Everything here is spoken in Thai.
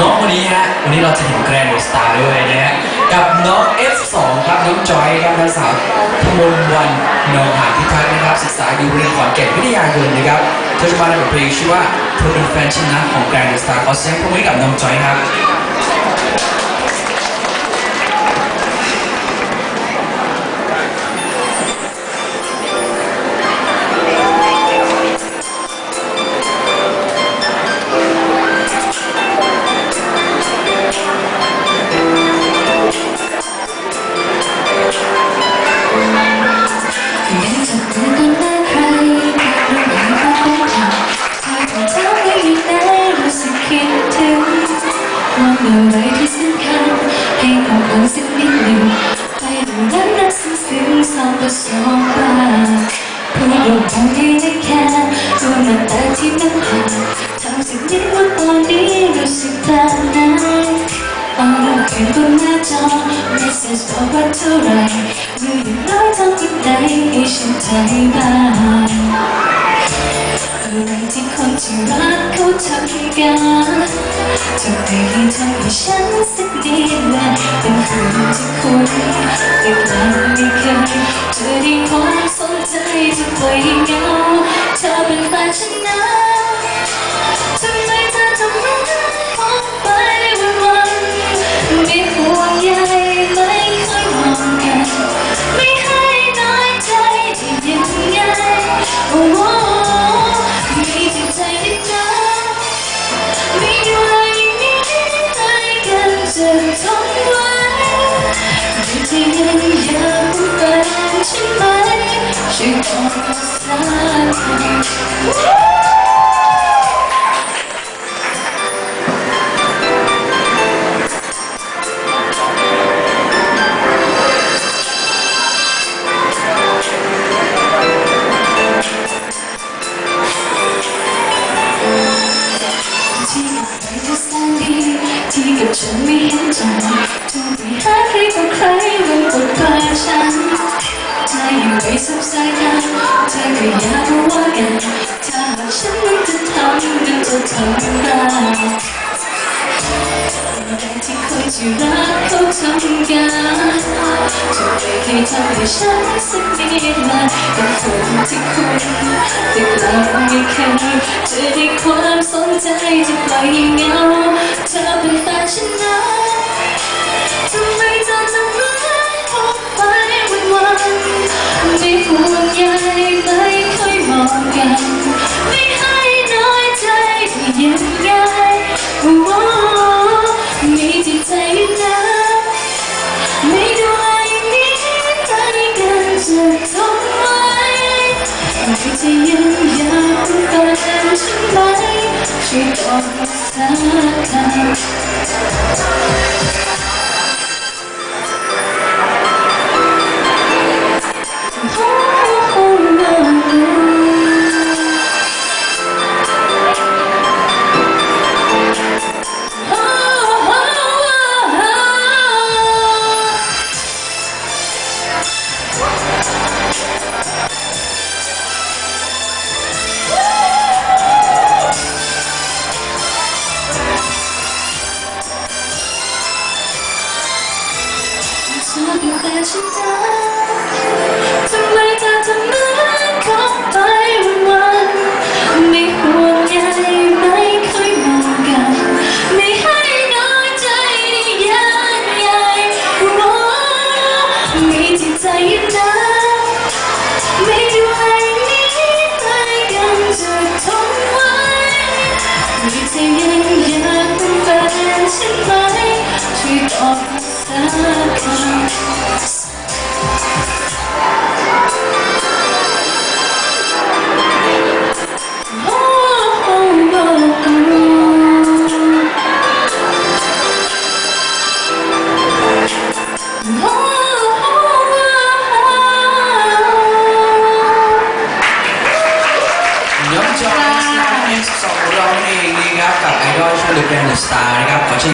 น้องคนนี้ฮะวันนี้เราจะเห็นแกรนด์สตาร์ด้วยนะฮะกับน้อง F2 ครับน้องจอยครับนักสาวธมนวันนองหานพิทักษ์นะครับศึกษาอยู่โรงเรียนขอนแก่นวิทยายนนะครับเธอจะมาในบทเพลงชื่อว่าเธอเป็นแฟนชินนะของแกรนด์สตาร์ขอเสียงปรบมือให้กับน้องจอยครับ ควันอะไรที่สำคัญให้ของขวัญสักนิดหนึ่งไปดูนั้นรักซึ้งๆสองต่อสองบ้างพูดลงคงให้ได้แค่ตัวมันแต่ที่มันผ่านทำสิ่งนี้ว่าตอนนี้รู้สึกแบบไหนเอารูปเขียนบนหน้าจอ message บอกว่าเท่าไหรอยู่อย่างน้อยทำที่ไหนให้ฉันใจบ้าง อะไรที่คนที่รักเขาทำกันเธอได้ยินทำให้ฉันสักนิดนะเป็นคนที่คุณแต่กลับไม่เคย ที่กับใครที่แสนดีที่กับฉันไม่เห็นใจโทรไปหาใครต่อใครวันบทบาทฉันถ้าอยู่ในสับสายตาเธอก็อย่ามาว่ากันถ้าหากฉันนั้นจะทำกันจะทำได้ที่คนที่รักเขาทำกันจะไม่เคยทำให้ฉันสักนิดนะเป็นคนที่คุณแต่กลับไม่เคยจะ จะปล่อยให้เหงาเธอเป็นแฟนฉันนะทำไมเธอทำร้ายผมไปวันๆไม่ห่วงใยไม่ค่อยมองกัน ไม่ให้น้อยใจที่ยังไงโอ้โหมีจิตใจนะไม่ดูแลอย่างนี้ให้กันจะทนไหวไม่จะยังอยากเป็นใช่ไหม ช่วย บอ ก็ช่วงเดรนด์สตาร์นะครับขอเชิญ